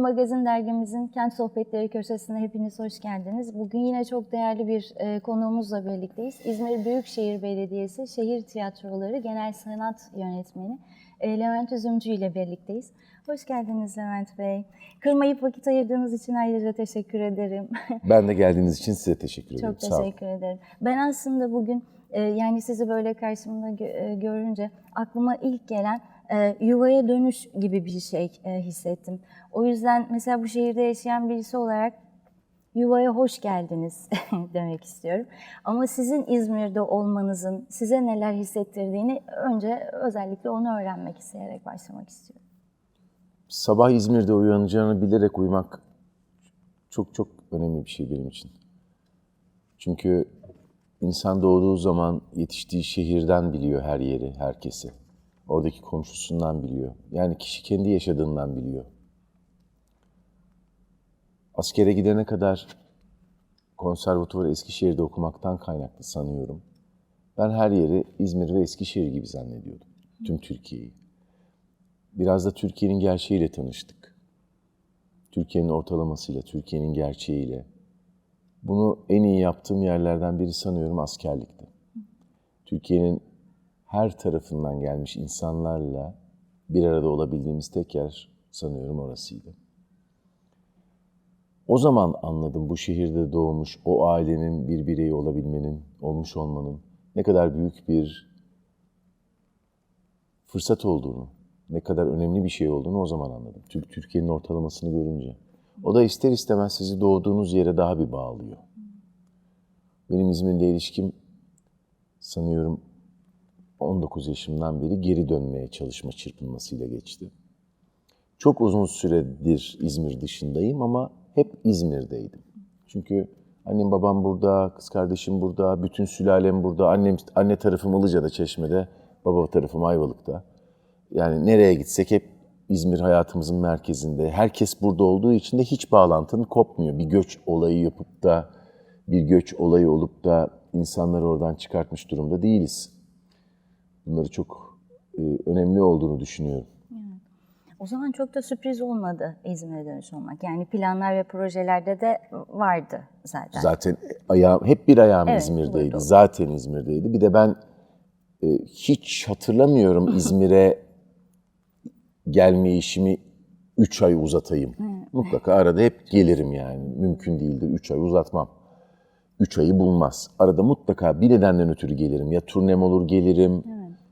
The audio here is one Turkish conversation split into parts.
Magazin dergimizin Kent Sohbetleri köşesine hepiniz hoş geldiniz. Bugün yine çok değerli bir e, konuğumuzla birlikteyiz. İzmir Büyükşehir Belediyesi Şehir Tiyatroları Genel Sanat Yönetmeni e, Levent Üzümcü ile birlikteyiz. Hoş geldiniz Levent Bey. Kırmayıp vakit ayırdığınız için ayrıca teşekkür ederim. Ben de geldiğiniz için size teşekkür ederim. Çok teşekkür ederim. Ben aslında bugün e, yani sizi böyle karşımda gö- e, görünce aklıma ilk gelen e, yuvaya dönüş gibi bir şey e, hissettim. O yüzden mesela bu şehirde yaşayan birisi olarak yuvaya hoş geldiniz demek istiyorum. Ama sizin İzmir'de olmanızın size neler hissettirdiğini önce özellikle onu öğrenmek isteyerek başlamak istiyorum. Sabah İzmir'de uyanacağını bilerek uyumak çok çok önemli bir şey benim için. Çünkü insan doğduğu zaman yetiştiği şehirden biliyor her yeri, herkesi. Oradaki komşusundan biliyor. Yani kişi kendi yaşadığından biliyor. Askere gidene kadar konservatuvarı Eskişehir'de okumaktan kaynaklı sanıyorum. Ben her yeri İzmir ve Eskişehir gibi zannediyordum. Tüm Türkiye'yi. Biraz da Türkiye'nin gerçeğiyle tanıştık. Türkiye'nin ortalamasıyla, Türkiye'nin gerçeğiyle. Bunu en iyi yaptığım yerlerden biri sanıyorum askerlikti. Türkiye'nin her tarafından gelmiş insanlarla bir arada olabildiğimiz tek yer sanıyorum orasıydı. O zaman anladım bu şehirde doğmuş o ailenin bir bireyi olabilmenin, olmuş olmanın ne kadar büyük bir fırsat olduğunu, ne kadar önemli bir şey olduğunu o zaman anladım. Tür- Türkiye'nin ortalamasını görünce. O da ister istemez sizi doğduğunuz yere daha bir bağlıyor. Benim İzmir'le ilişkim sanıyorum 19 yaşımdan beri geri dönmeye çalışma çırpınmasıyla geçti. Çok uzun süredir İzmir dışındayım ama hep İzmir'deydim. Çünkü annem babam burada, kız kardeşim burada, bütün sülalem burada. Annem anne tarafım Ilıca'da, Çeşme'de, baba tarafım Ayvalık'ta. Yani nereye gitsek hep İzmir hayatımızın merkezinde. Herkes burada olduğu için de hiç bağlantın kopmuyor. Bir göç olayı yapıp da bir göç olayı olup da insanları oradan çıkartmış durumda değiliz. Bunları çok e, önemli olduğunu düşünüyorum. O zaman çok da sürpriz olmadı İzmir'e dönüş olmak. Yani planlar ve projelerde de vardı zaten. Zaten ayağım, hep bir ayağım Evet, İzmir'deydi. burada. Zaten İzmir'deydi. Bir de ben e, hiç hatırlamıyorum İzmir'e gelme işimi 3 ay uzatayım. Mutlaka arada hep gelirim yani. Mümkün değildir 3 ay uzatmam. 3 ayı bulmaz. Arada mutlaka bir nedenden ötürü gelirim. Ya turnem olur gelirim.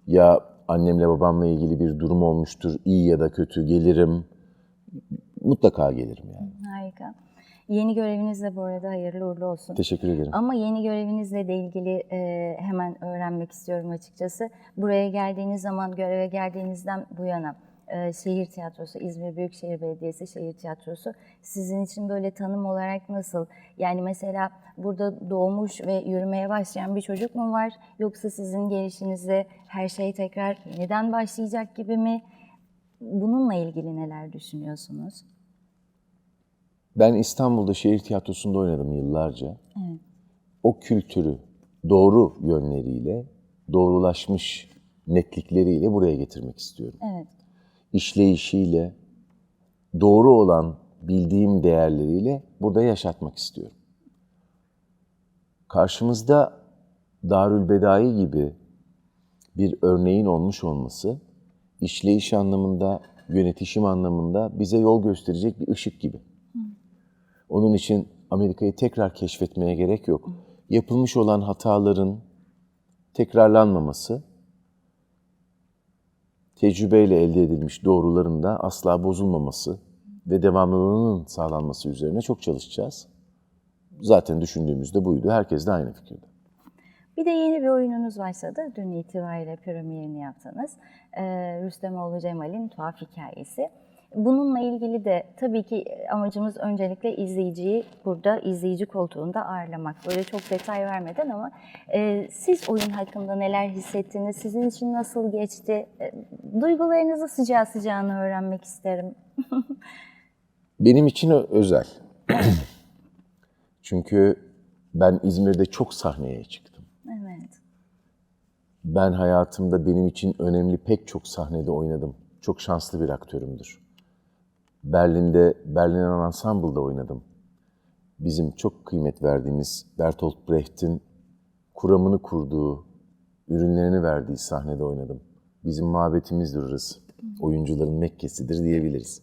Ya annemle babamla ilgili bir durum olmuştur. iyi ya da kötü gelirim. Mutlaka gelirim yani. Harika. Yeni görevinizle bu arada hayırlı uğurlu olsun. Teşekkür ederim. Ama yeni görevinizle de ilgili e, hemen öğrenmek istiyorum açıkçası. Buraya geldiğiniz zaman, göreve geldiğinizden bu yana e, şehir tiyatrosu, İzmir Büyükşehir Belediyesi Şehir Tiyatrosu sizin için böyle tanım olarak nasıl? Yani mesela burada doğmuş ve yürümeye başlayan bir çocuk mu var? Yoksa sizin gelişinizde her şey tekrar yeniden başlayacak gibi mi? Bununla ilgili neler düşünüyorsunuz? Ben İstanbul'da şehir tiyatrosunda oynadım yıllarca. O kültürü doğru yönleriyle, doğrulaşmış netlikleriyle buraya getirmek istiyorum. Evet. İşleyişiyle, doğru olan bildiğim değerleriyle burada yaşatmak istiyorum. Karşımızda Darül Bedai gibi bir örneğin olmuş olması, işleyiş anlamında, yönetişim anlamında bize yol gösterecek bir ışık gibi. Onun için Amerika'yı tekrar keşfetmeye gerek yok. Yapılmış olan hataların tekrarlanmaması, tecrübeyle elde edilmiş doğruların da asla bozulmaması ve devamlılığının sağlanması üzerine çok çalışacağız. Zaten düşündüğümüzde buydu. Herkes de aynı fikirde. Bir de yeni bir oyununuz başladı. Dün itibariyle premierini yaptınız. Ee, Rüstemoğlu Cemal'in Tuhaf Hikayesi. Bununla ilgili de tabii ki amacımız öncelikle izleyiciyi burada izleyici koltuğunda ağırlamak. Böyle çok detay vermeden ama e, siz oyun hakkında neler hissettiniz, sizin için nasıl geçti, e, duygularınızı sıcağı sıcağına öğrenmek isterim. Benim için özel. Çünkü ben İzmir'de çok sahneye çıktım. Evet. Ben hayatımda benim için önemli pek çok sahnede oynadım. Çok şanslı bir aktörümdür. Berlin'de Berlin Ensemble'da oynadım. Bizim çok kıymet verdiğimiz Bertolt Brecht'in kuramını kurduğu, ürünlerini verdiği sahnede oynadım. Bizim mabetimizdir orası. Oyuncuların Mekke'sidir diyebiliriz.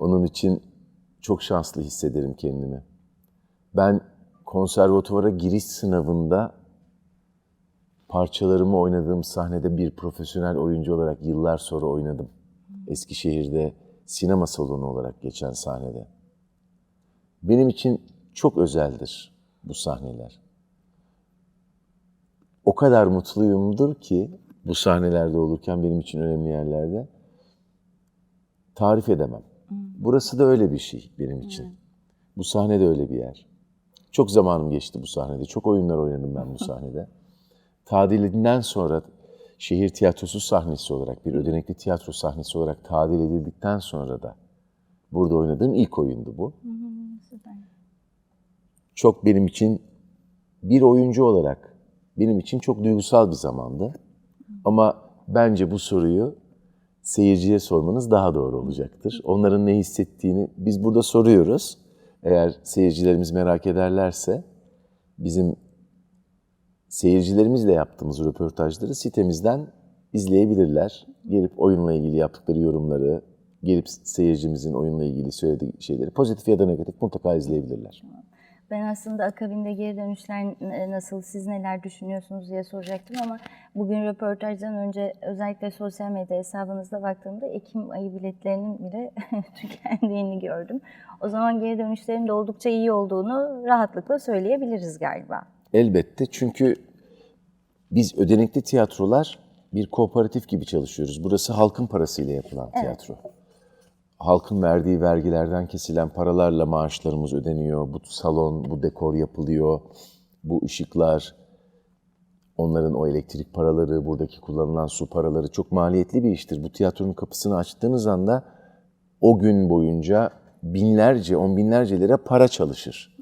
Onun için çok şanslı hissederim kendimi. Ben konservatuvara giriş sınavında parçalarımı oynadığım sahnede bir profesyonel oyuncu olarak yıllar sonra oynadım. Eskişehir'de sinema salonu olarak geçen sahnede. Benim için çok özeldir bu sahneler. O kadar mutluyumdur ki bu sahnelerde olurken benim için önemli yerlerde tarif edemem. Burası da öyle bir şey benim için. Bu sahne de öyle bir yer. Çok zamanım geçti bu sahnede. Çok oyunlar oynadım ben bu sahnede. Tadilinden sonra şehir tiyatrosu sahnesi olarak, bir ödenekli tiyatro sahnesi olarak tadil edildikten sonra da burada oynadığım ilk oyundu bu. Süper. Çok benim için bir oyuncu olarak benim için çok duygusal bir zamandı. Ama bence bu soruyu seyirciye sormanız daha doğru olacaktır. Onların ne hissettiğini biz burada soruyoruz. Eğer seyircilerimiz merak ederlerse bizim seyircilerimizle yaptığımız röportajları sitemizden izleyebilirler. Gelip oyunla ilgili yaptıkları yorumları, gelip seyircimizin oyunla ilgili söylediği şeyleri pozitif ya da negatif mutlaka izleyebilirler. Ben aslında akabinde geri dönüşler nasıl, siz neler düşünüyorsunuz diye soracaktım ama bugün röportajdan önce özellikle sosyal medya hesabınızda baktığımda Ekim ayı biletlerinin bile tükendiğini gördüm. O zaman geri dönüşlerin de oldukça iyi olduğunu rahatlıkla söyleyebiliriz galiba. Elbette çünkü biz ödenekli tiyatrolar bir kooperatif gibi çalışıyoruz. Burası halkın parasıyla yapılan tiyatro. Halkın verdiği vergilerden kesilen paralarla maaşlarımız ödeniyor. Bu salon, bu dekor yapılıyor. Bu ışıklar, onların o elektrik paraları, buradaki kullanılan su paraları çok maliyetli bir iştir. Bu tiyatronun kapısını açtığınız anda o gün boyunca binlerce, on binlerce lira para çalışır.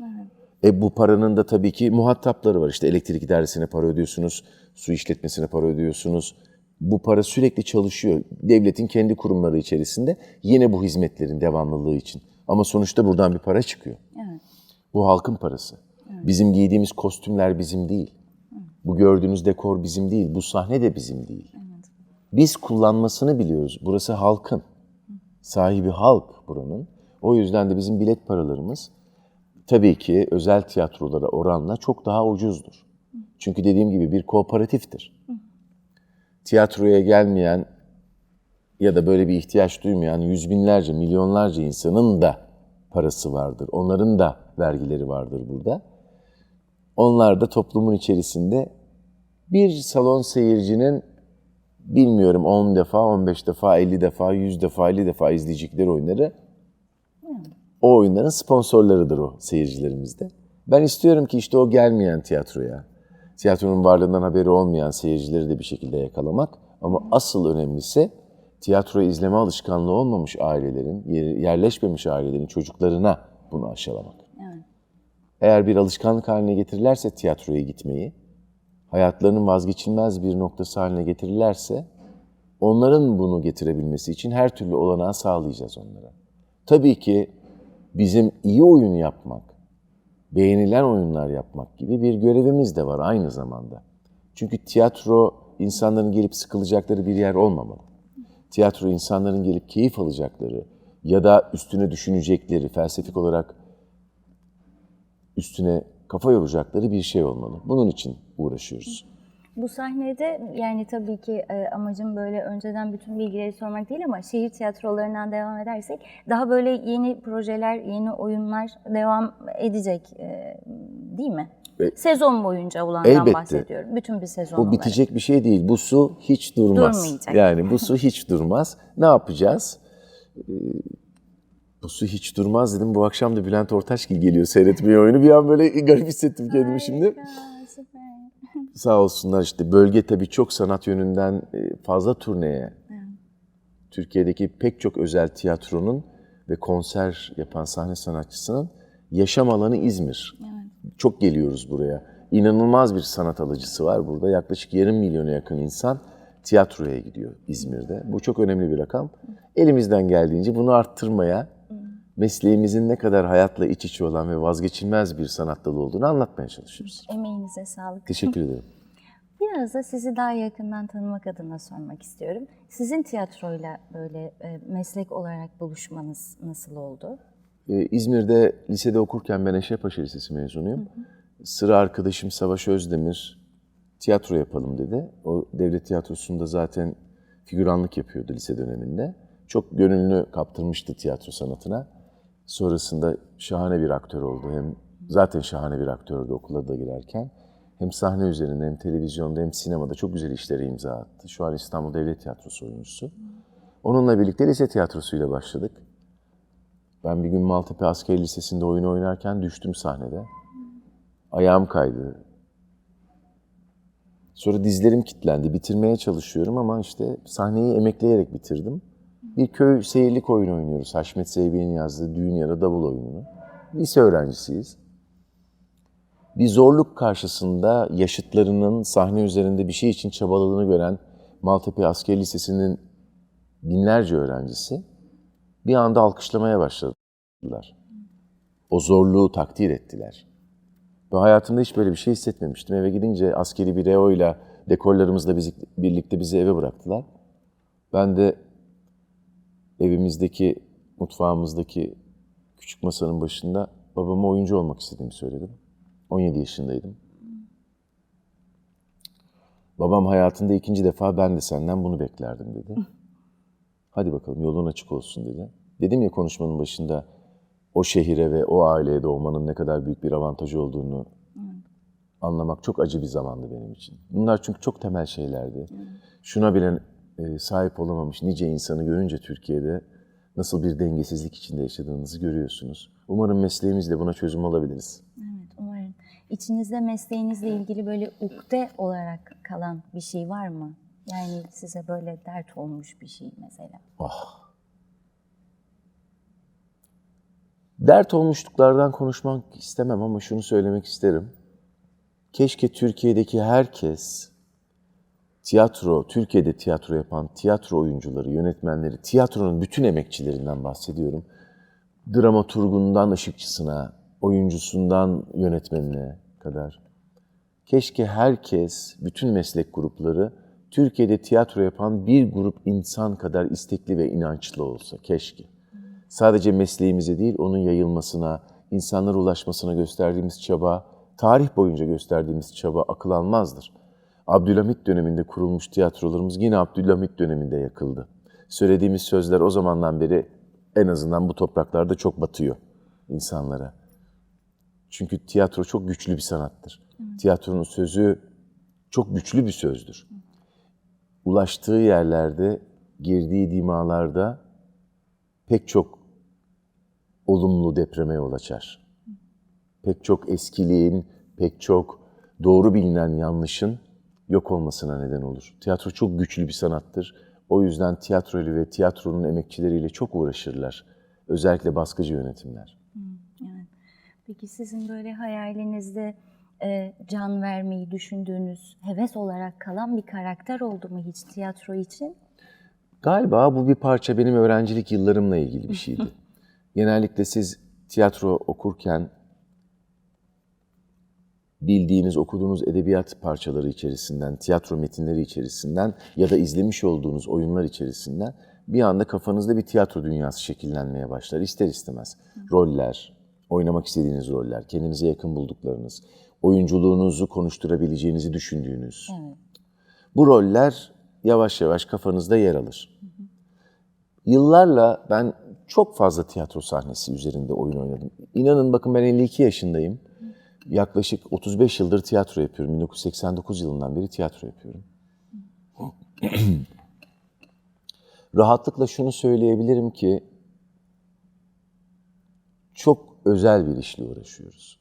E bu paranın da tabii ki muhatapları var. İşte elektrik idaresine para ödüyorsunuz, su işletmesine para ödüyorsunuz. Bu para sürekli çalışıyor. Devletin kendi kurumları içerisinde yine bu hizmetlerin devamlılığı için. Ama sonuçta buradan bir para çıkıyor. Evet. Bu halkın parası. Bizim giydiğimiz kostümler bizim değil. Bu gördüğünüz dekor bizim değil. Bu sahne de bizim değil. Biz kullanmasını biliyoruz. Burası halkın. Sahibi halk buranın. O yüzden de bizim bilet paralarımız tabii ki özel tiyatrolara oranla çok daha ucuzdur. Çünkü dediğim gibi bir kooperatiftir. Tiyatroya gelmeyen ya da böyle bir ihtiyaç duymayan yüz binlerce, milyonlarca insanın da parası vardır. Onların da vergileri vardır burada. Onlar da toplumun içerisinde bir salon seyircinin bilmiyorum 10 defa, 15 defa, 50 defa, 100 defa, 50 defa izleyecekleri oyunları o oyunların sponsorlarıdır o seyircilerimizde. Ben istiyorum ki işte o gelmeyen tiyatroya, tiyatronun varlığından haberi olmayan seyircileri de bir şekilde yakalamak. Ama asıl önemlisi tiyatro izleme alışkanlığı olmamış ailelerin, yer- yerleşmemiş ailelerin çocuklarına bunu aşılamak. Evet. Eğer bir alışkanlık haline getirirlerse tiyatroya gitmeyi, hayatlarının vazgeçilmez bir noktası haline getirirlerse, onların bunu getirebilmesi için her türlü olanağı sağlayacağız onlara. Tabii ki bizim iyi oyun yapmak, beğenilen oyunlar yapmak gibi bir görevimiz de var aynı zamanda. Çünkü tiyatro insanların gelip sıkılacakları bir yer olmamalı. Tiyatro insanların gelip keyif alacakları ya da üstüne düşünecekleri, felsefik olarak üstüne kafa yoracakları bir şey olmalı. Bunun için uğraşıyoruz. Bu sahnede yani tabii ki e, amacım böyle önceden bütün bilgileri sormak değil ama şehir tiyatrolarından devam edersek daha böyle yeni projeler, yeni oyunlar devam edecek e, değil mi? E, Sezon boyunca olandan elbette. bahsediyorum. Bütün bir sezon Bu olarak. bitecek bir şey değil. Bu su hiç durmaz. Durmayacak. Yani bu su hiç durmaz. Ne yapacağız? Ee, bu su hiç durmaz dedim. Bu akşam da Bülent Ortaçgil geliyor seyretmeye oyunu. Bir an böyle garip hissettim kendimi şimdi. Harika, süper. Sağ olsunlar işte bölge tabii çok sanat yönünden e, fazla turneye. Türkiye'deki pek çok özel tiyatronun ve konser yapan sahne sanatçısının yaşam alanı İzmir. Çok geliyoruz buraya. İnanılmaz bir sanat alıcısı var burada. Yaklaşık yarım milyona yakın insan tiyatroya gidiyor İzmir'de. Bu çok önemli bir rakam. Elimizden geldiğince bunu arttırmaya, mesleğimizin ne kadar hayatla iç içe olan ve vazgeçilmez bir sanat dalı olduğunu anlatmaya çalışıyoruz. Emeğinize sağlık. Teşekkür ederim. Biraz da sizi daha yakından tanımak adına sormak istiyorum. Sizin tiyatroyla böyle e, meslek olarak buluşmanız nasıl oldu? Ee, İzmir'de lisede okurken ben Eşrefpaşa Lisesi mezunuyum. Sıra arkadaşım Savaş Özdemir tiyatro yapalım dedi. O devlet tiyatrosunda zaten figüranlık yapıyordu lise döneminde. Çok gönlünü kaptırmıştı tiyatro sanatına. Sonrasında şahane bir aktör oldu. Hem zaten şahane bir aktördü okula da girerken. Hem sahne üzerinde hem televizyonda hem sinemada çok güzel işlere imza attı. Şu an İstanbul Devlet Tiyatrosu oyuncusu. Onunla birlikte lise tiyatrosuyla başladık. Ben bir gün Maltepe Askeri Lisesi'nde oyun oynarken düştüm sahnede. Ayağım kaydı. Sonra dizlerim kilitlendi. Bitirmeye çalışıyorum ama işte sahneyi emekleyerek bitirdim. Bir köy seyirlik oyun oynuyoruz. Haşmet Seybi'nin yazdığı Düğün ya da Davul oyununu. Lise öğrencisiyiz. Bir zorluk karşısında yaşıtlarının sahne üzerinde bir şey için çabaladığını gören Maltepe Askeri Lisesi'nin binlerce öğrencisi bir anda alkışlamaya başladılar. O zorluğu takdir ettiler. Ve hayatımda hiç böyle bir şey hissetmemiştim. Eve gidince askeri bir reo ile dekorlarımızla bizi, birlikte bizi eve bıraktılar. Ben de evimizdeki, mutfağımızdaki küçük masanın başında babama oyuncu olmak istediğimi söyledim. 17 yaşındaydım. Babam hayatında ikinci defa ben de senden bunu beklerdim dedi. Hadi bakalım yolun açık olsun dedi. Dedim ya konuşmanın başında o şehire ve o aileye doğmanın ne kadar büyük bir avantajı olduğunu anlamak çok acı bir zamandı benim için. Bunlar çünkü çok temel şeylerdi. Şuna bile sahip olamamış nice insanı görünce Türkiye'de nasıl bir dengesizlik içinde yaşadığınızı görüyorsunuz. Umarım mesleğimizle buna çözüm olabiliriz. Evet, umarım. İçinizde mesleğinizle ilgili böyle ukde olarak kalan bir şey var mı? Yani size böyle dert olmuş bir şey mesela. Dert olmuşluklardan konuşmak istemem ama şunu söylemek isterim. Keşke Türkiye'deki herkes tiyatro, Türkiye'de tiyatro yapan tiyatro oyuncuları, yönetmenleri, tiyatronun bütün emekçilerinden bahsediyorum. Dramaturgundan ışıkçısına, oyuncusundan yönetmenine kadar. Keşke herkes, bütün meslek grupları Türkiye'de tiyatro yapan bir grup insan kadar istekli ve inançlı olsa. Keşke. Sadece mesleğimize değil, onun yayılmasına, insanlara ulaşmasına gösterdiğimiz çaba, tarih boyunca gösterdiğimiz çaba akıl almazdır. Abdülhamit döneminde kurulmuş tiyatrolarımız yine Abdülhamit döneminde yakıldı. Söylediğimiz sözler o zamandan beri en azından bu topraklarda çok batıyor insanlara. Çünkü tiyatro çok güçlü bir sanattır. Tiyatronun sözü çok güçlü bir sözdür. Ulaştığı yerlerde, girdiği dimalarda pek çok olumlu depreme yol açar. Pek çok eskiliğin, pek çok doğru bilinen yanlışın yok olmasına neden olur. Tiyatro çok güçlü bir sanattır. O yüzden tiyatroyla ve tiyatronun emekçileriyle çok uğraşırlar. Özellikle baskıcı yönetimler. Evet. Peki sizin böyle hayalinizde e, can vermeyi düşündüğünüz, heves olarak kalan bir karakter oldu mu hiç tiyatro için? Galiba bu bir parça benim öğrencilik yıllarımla ilgili bir şeydi. Genellikle siz tiyatro okurken bildiğiniz, okuduğunuz edebiyat parçaları içerisinden, tiyatro metinleri içerisinden ya da izlemiş olduğunuz oyunlar içerisinden bir anda kafanızda bir tiyatro dünyası şekillenmeye başlar ister istemez. Roller, oynamak istediğiniz roller, kendinize yakın bulduklarınız, oyunculuğunuzu konuşturabileceğinizi düşündüğünüz. Evet. Bu roller yavaş yavaş kafanızda yer alır. Yıllarla ben çok fazla tiyatro sahnesi üzerinde oyun oynadım. İnanın bakın ben 52 yaşındayım. Yaklaşık 35 yıldır tiyatro yapıyorum. 1989 yılından beri tiyatro yapıyorum. Rahatlıkla şunu söyleyebilirim ki çok özel bir işle uğraşıyoruz.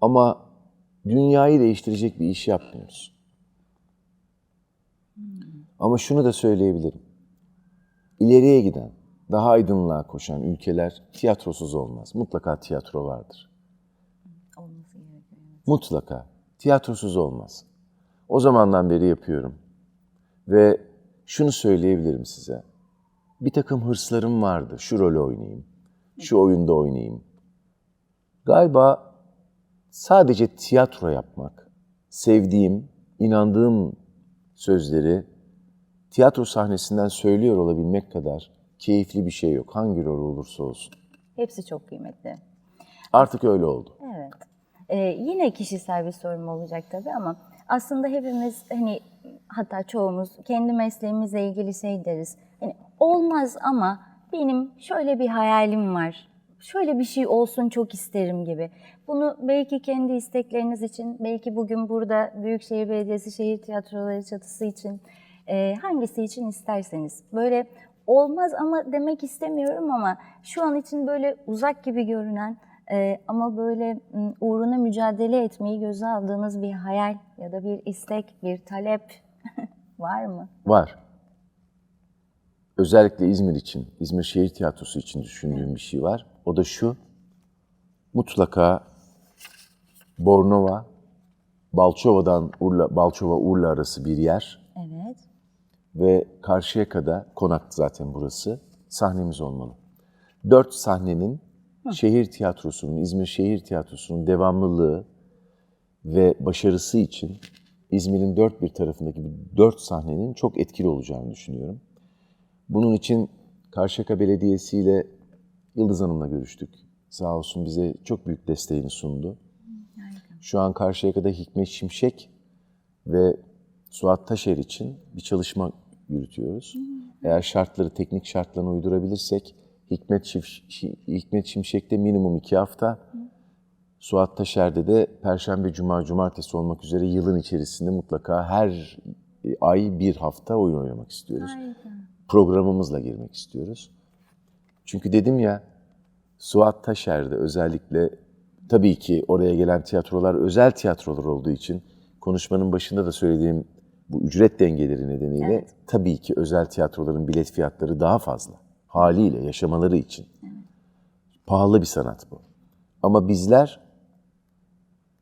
Ama dünyayı değiştirecek bir iş yapmıyoruz. Ama şunu da söyleyebilirim. İleriye giden, daha aydınlığa koşan ülkeler tiyatrosuz olmaz. Mutlaka tiyatro vardır. Mutlaka. Tiyatrosuz olmaz. O zamandan beri yapıyorum. Ve şunu söyleyebilirim size. bir takım hırslarım vardı. Şu rolü oynayayım, şu oyunda oynayayım. Galiba sadece tiyatro yapmak, sevdiğim, inandığım sözleri tiyatro sahnesinden söylüyor olabilmek kadar keyifli bir şey yok. Hangi rol olursa olsun. Hepsi çok kıymetli. Artık öyle oldu. Ee, yine kişisel bir sorum olacak tabii ama aslında hepimiz hani hatta çoğumuz kendi mesleğimizle ilgili şey deriz. Hani olmaz ama benim şöyle bir hayalim var. Şöyle bir şey olsun çok isterim gibi. Bunu belki kendi istekleriniz için, belki bugün burada Büyükşehir Belediyesi Şehir Tiyatroları çatısı için, e, hangisi için isterseniz. Böyle olmaz ama demek istemiyorum ama şu an için böyle uzak gibi görünen ee, ama böyle m, uğruna mücadele etmeyi göze aldığınız bir hayal ya da bir istek, bir talep var mı? Var. Özellikle İzmir için, İzmir Şehir Tiyatrosu için düşündüğüm bir şey var. O da şu, mutlaka Bornova, Balçova'dan Urla, Balçova Urla arası bir yer Evet. ve Karşıyaka'da konak zaten burası sahnemiz olmalı. Dört sahnenin şehir tiyatrosunun, İzmir Şehir Tiyatrosu'nun devamlılığı ve başarısı için İzmir'in dört bir tarafındaki dört sahnenin çok etkili olacağını düşünüyorum. Bunun için Karşıyaka Belediyesi ile Yıldız Hanım'la görüştük. Sağ olsun bize çok büyük desteğini sundu. Şu an Karşıyaka'da Hikmet Şimşek ve Suat Taşer için bir çalışma yürütüyoruz. Eğer şartları, teknik şartlarını uydurabilirsek Hikmet, Şif- Şi- Hikmet Şimşek'te minimum iki hafta, Suat Taşer'de de Perşembe, Cuma, Cumartesi olmak üzere yılın içerisinde mutlaka her e, ay bir hafta oyun oynamak istiyoruz. Programımızla girmek istiyoruz. Çünkü dedim ya, Suat Taşer'de özellikle tabii ki oraya gelen tiyatrolar özel tiyatrolar olduğu için konuşmanın başında da söylediğim bu ücret dengeleri nedeniyle Evet. tabii ki özel tiyatroların bilet fiyatları daha fazla. Haliyle yaşamaları için. Pahalı bir sanat bu. Ama bizler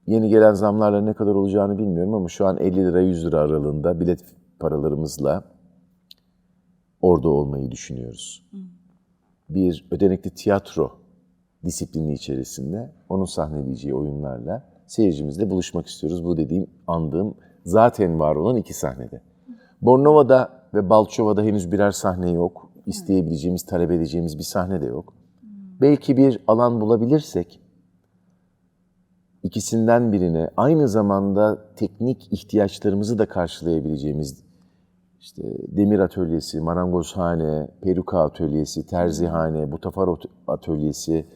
yeni gelen zamlarla ne kadar olacağını bilmiyorum ama şu an 50 lira 100 lira aralığında bilet paralarımızla orada olmayı düşünüyoruz. Bir ödenekli tiyatro disiplini içerisinde onun sahneleyeceği oyunlarla seyircimizle buluşmak istiyoruz. Bu dediğim, andığım zaten var olan iki sahnede. Bornova'da ve Balçova'da henüz birer sahne yok. İsteyebileceğimiz, talep edeceğimiz bir sahne de yok. Belki bir alan bulabilirsek ikisinden birine aynı zamanda teknik ihtiyaçlarımızı da karşılayabileceğimiz işte demir atölyesi, marangozhane, peruka atölyesi, terzihane, butafar atölyesi,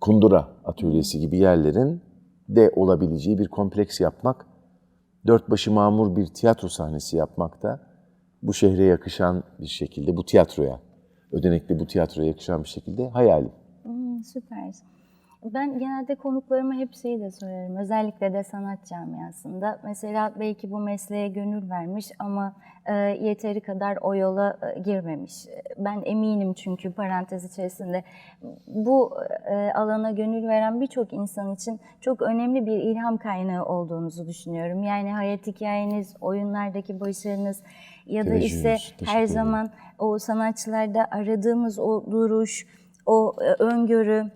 kundura atölyesi gibi yerlerin de olabileceği bir kompleks yapmak, dört başı mamur bir tiyatro sahnesi yapmak da bu şehre yakışan bir şekilde, bu tiyatroya, ödenekli bu tiyatroya yakışan bir şekilde hayalim. Hmm, süper. Ben genelde konuklarıma hep şeyi de sorarım. Özellikle de sanat camiasında. Mesela belki bu mesleğe gönül vermiş ama e, yeteri kadar o yola e, girmemiş. Ben eminim çünkü parantez içerisinde bu e, alana gönül veren birçok insan için çok önemli bir ilham kaynağı olduğunuzu düşünüyorum. Yani hayat hikayeniz, oyunlardaki başarınız ya da işte her zaman o sanatçılarda aradığımız o duruş, o e, öngörü,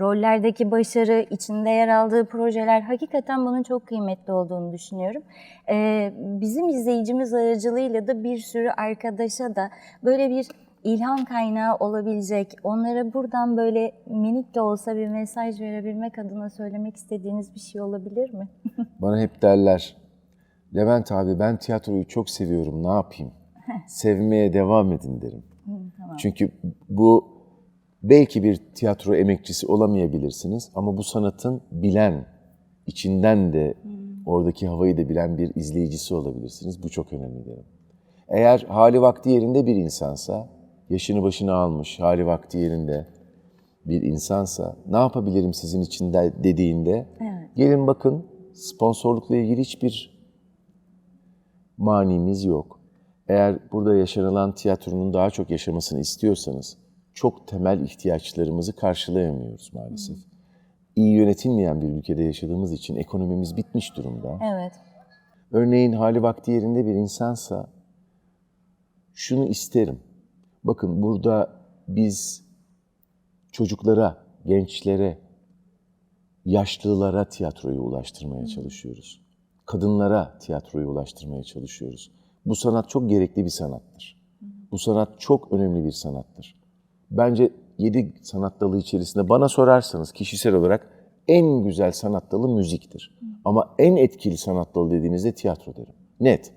rollerdeki başarı, içinde yer aldığı projeler hakikaten bunun çok kıymetli olduğunu düşünüyorum. Ee, bizim izleyicimiz aracılığıyla da bir sürü arkadaşa da böyle bir ilham kaynağı olabilecek, onlara buradan böyle minik de olsa bir mesaj verebilmek adına söylemek istediğiniz bir şey olabilir mi? Bana hep derler, Levent abi ben tiyatroyu çok seviyorum, ne yapayım? Sevmeye devam edin derim. Çünkü bu belki bir tiyatro emekçisi olamayabilirsiniz ama bu sanatın bilen, içinden de oradaki havayı da bilen bir izleyicisi olabilirsiniz. Bu çok önemli derim. Eğer hali vakti yerinde bir insansa, yaşını başına almış, hali vakti yerinde bir insansa ne yapabilirim sizin için de dediğinde Evet. gelin bakın sponsorlukla ilgili hiçbir manimiz yok. Eğer burada yaşanılan tiyatronun daha çok yaşamasını istiyorsanız çok temel ihtiyaçlarımızı karşılayamıyoruz maalesef. İyi yönetilmeyen bir ülkede yaşadığımız için ekonomimiz bitmiş durumda. Evet. Örneğin hali vakti yerinde bir insansa şunu isterim. Bakın burada biz çocuklara, gençlere, yaşlılara tiyatroyu ulaştırmaya çalışıyoruz. Kadınlara tiyatroyu ulaştırmaya çalışıyoruz. Bu sanat çok gerekli bir sanattır. Bu sanat çok önemli bir sanattır. Bence yedi sanat dalı içerisinde bana sorarsanız kişisel olarak en güzel sanat dalı müziktir. Ama en etkili sanat dalı dediğinizde tiyatro derim. Net.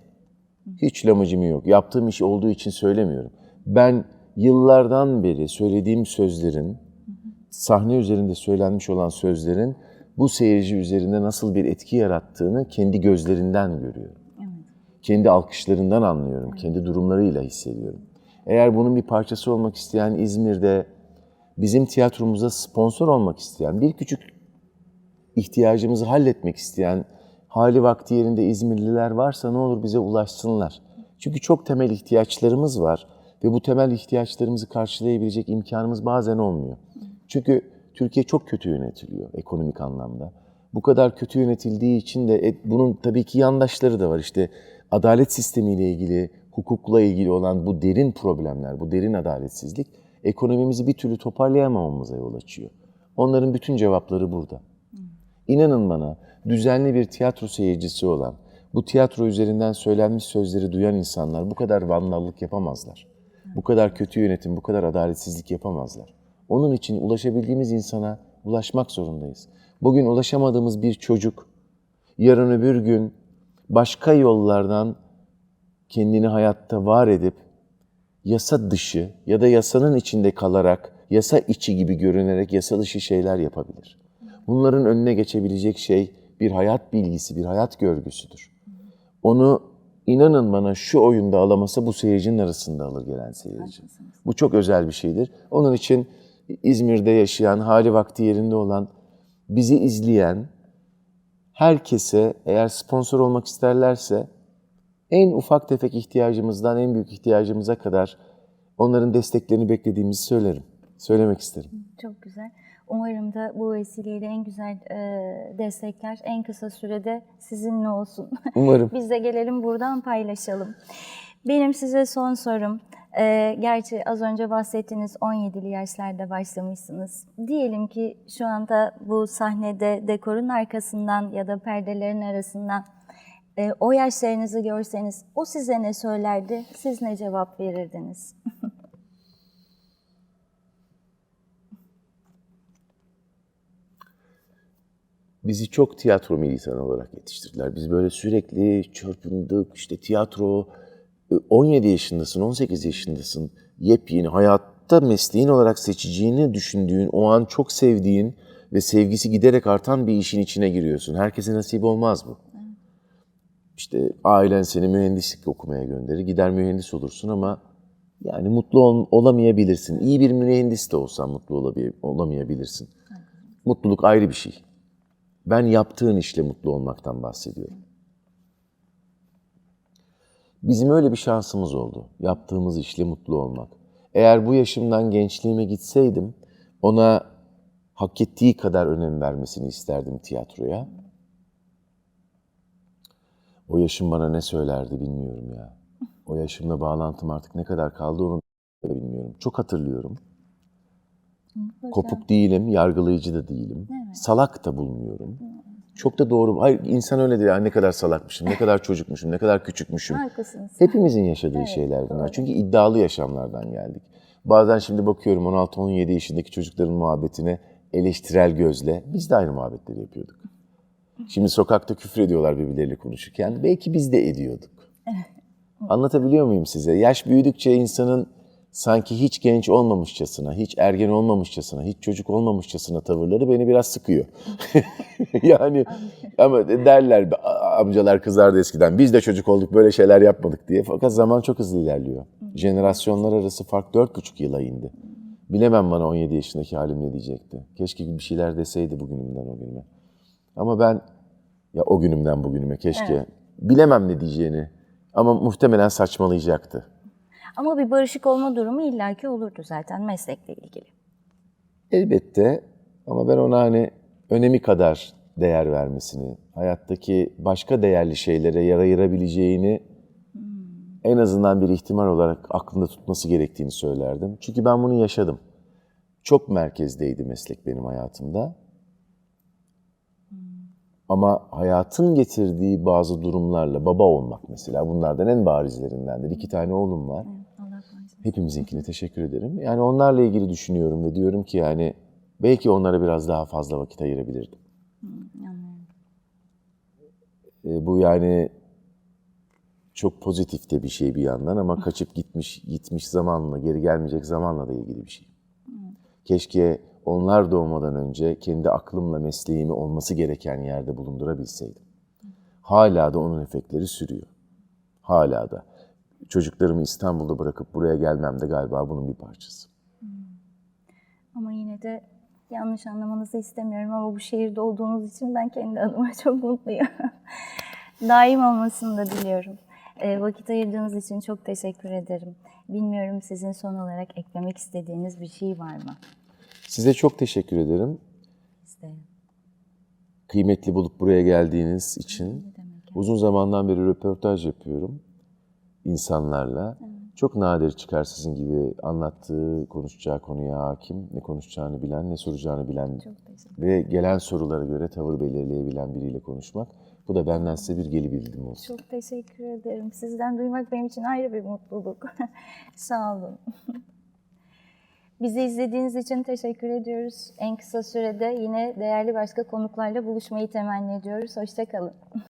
Hiç lamacımı yok. Yaptığım iş olduğu için söylemiyorum. Ben yıllardan beri söylediğim sözlerin, sahne üzerinde söylenmiş olan sözlerin bu seyirci üzerinde nasıl bir etki yarattığını kendi gözlerinden görüyorum. Kendi alkışlarından anlıyorum, kendi durumlarıyla hissediyorum. Eğer bunun bir parçası olmak isteyen İzmir'de bizim tiyatromuza sponsor olmak isteyen, bir küçük ihtiyacımızı halletmek isteyen hali vakti yerinde İzmirliler varsa ne olur bize ulaşsınlar. Çünkü çok temel ihtiyaçlarımız var ve bu temel ihtiyaçlarımızı karşılayabilecek imkanımız bazen olmuyor. Çünkü Türkiye çok kötü yönetiliyor ekonomik anlamda. Bu kadar kötü yönetildiği için de e, bunun tabii ki yandaşları da var. İşte adalet sistemiyle ilgili, hukukla ilgili olan bu derin problemler, bu derin adaletsizlik ekonomimizi bir türlü toparlayamamamıza yol açıyor. Onların bütün cevapları burada. İnanın bana düzenli bir tiyatro seyircisi olan, bu tiyatro üzerinden söylenmiş sözleri duyan insanlar bu kadar vandallık yapamazlar. Bu kadar kötü yönetim, bu kadar adaletsizlik yapamazlar. Onun için ulaşabildiğimiz insana ulaşmak zorundayız. Bugün ulaşamadığımız bir çocuk, yarın öbür gün başka yollardan kendini hayatta var edip yasa dışı ya da yasanın içinde kalarak, yasa içi gibi görünerek yasa dışı şeyler yapabilir. Bunların önüne geçebilecek şey bir hayat bilgisi, bir hayat görgüsüdür. Onu inanın bana şu oyunda alamasa bu seyircinin arasında alır gelen seyirci. Bu çok özel bir şeydir. Onun için İzmir'de yaşayan, hali vakti yerinde olan, bizi izleyen herkese eğer sponsor olmak isterlerse en ufak tefek ihtiyacımızdan en büyük ihtiyacımıza kadar onların desteklerini beklediğimizi söylerim. Söylemek isterim. Çok güzel. Umarım da bu vesileyle en güzel e, destekler en kısa sürede sizinle olsun. Umarım. Biz de gelelim buradan paylaşalım. Benim size son sorum. E, gerçi az önce bahsettiğiniz 17'li yaşlarda başlamışsınız. Diyelim ki şu anda bu sahnede dekorun arkasından ya da perdelerin arasından e, o yaşlarınızı görseniz o size ne söylerdi, siz ne cevap verirdiniz? Bizi çok tiyatro militanı olarak yetiştirdiler. Biz böyle sürekli çırpındık, işte tiyatro, 17 yaşındasın, 18 yaşındasın, yepyeni, hayatta mesleğin olarak seçeceğini düşündüğün, o an çok sevdiğin ve sevgisi giderek artan bir işin içine giriyorsun. Herkese nasip olmaz bu. İşte ailen seni mühendislik okumaya gönderir, gider mühendis olursun ama yani mutlu ol- olamayabilirsin. İyi bir mühendis de olsan mutlu olabi- olamayabilirsin. Mutluluk ayrı bir şey. Ben yaptığın işle mutlu olmaktan bahsediyorum. Bizim öyle bir şansımız oldu. Yaptığımız işle mutlu olmak. Eğer bu yaşımdan gençliğime gitseydim ona hak ettiği kadar önem vermesini isterdim tiyatroya. O yaşım bana ne söylerdi bilmiyorum ya. O yaşımla bağlantım artık ne kadar kaldı onu da bilmiyorum. Çok hatırlıyorum. Kopuk değilim, yargılayıcı da değilim. Salak da bulmuyorum. Çok da doğru. Hayır insan öyle diyor. "Ay, Ne kadar salakmışım, ne kadar çocukmuşum, ne kadar küçükmüşüm. Haklısınız. Hepimizin yaşadığı şeyler bunlar. Çünkü iddialı yaşamlardan geldik. Bazen şimdi bakıyorum 16-17 yaşındaki çocukların muhabbetine eleştirel gözle. Biz de aynı muhabbetleri yapıyorduk. Şimdi sokakta küfür ediyorlar birbirleriyle konuşurken. Belki biz de ediyorduk. Anlatabiliyor muyum size? Yaş büyüdükçe insanın sanki hiç genç olmamışçasına, hiç ergen olmamışçasına, hiç çocuk olmamışçasına tavırları beni biraz sıkıyor. yani ama derler amcalar kızardı eskiden biz de çocuk olduk böyle şeyler yapmadık diye. Fakat zaman çok hızlı ilerliyor. Jenerasyonlar arası fark dört buçuk yıla indi. Bilemem bana 17 yaşındaki halim ne diyecekti. Keşke bir şeyler deseydi bugünümden o günüme. Ama ben ya o günümden bugünüme keşke bilemem ne diyeceğini. Ama muhtemelen saçmalayacaktı. Ama bir barışık olma durumu illaki olurdu zaten meslekle ilgili. Elbette ama ben ona hani önemi kadar değer vermesini, hayattaki başka değerli şeylere yer ayırabileceğini en azından bir ihtimal olarak aklında tutması gerektiğini söylerdim. Çünkü ben bunu yaşadım. Çok merkezdeydi meslek benim hayatımda. Ama hayatın getirdiği bazı durumlarla baba olmak mesela bunlardan en barizlerindendir. İki tane oğlum var. Bağışlasın. Hepimizinkine teşekkür ederim. Yani onlarla ilgili düşünüyorum ve diyorum ki yani belki onlara biraz daha fazla vakit ayırabilirdim. Anlıyorum. E, bu yani çok pozitif de bir şey bir yandan ama kaçıp gitmiş gitmiş zamanla, geri gelmeyecek zamanla da ilgili bir şey. Keşke onlar doğmadan önce kendi aklımla mesleğimi olması gereken yerde bulundurabilseydim. Hala da onun efektleri sürüyor. Hala da. Çocuklarımı İstanbul'da bırakıp buraya gelmem de galiba bunun bir parçası. Ama yine de yanlış anlamanızı istemiyorum ama bu şehirde olduğunuz için ben kendi adıma çok mutluyum. Daim olmasını da diliyorum. Ee, vakit ayırdığınız için çok teşekkür ederim. Bilmiyorum sizin son olarak eklemek istediğiniz bir şey var mı? Size çok teşekkür ederim. İsterim. Kıymetli bulup buraya geldiğiniz için. Uzun zamandan beri röportaj yapıyorum insanlarla. Çok nadir çıkar sizin gibi anlattığı, konuşacağı konuya hakim, ne konuşacağını bilen, ne soracağını bilen ve gelen sorulara göre tavır belirleyebilen biriyle konuşmak. Bu da benden size bir geri bildirim olsun. Çok teşekkür ederim. Sizden duymak benim için ayrı bir mutluluk. Sağ olun. Bizi izlediğiniz için teşekkür ediyoruz. En kısa sürede yine değerli başka konuklarla buluşmayı temenni ediyoruz. Hoşçakalın.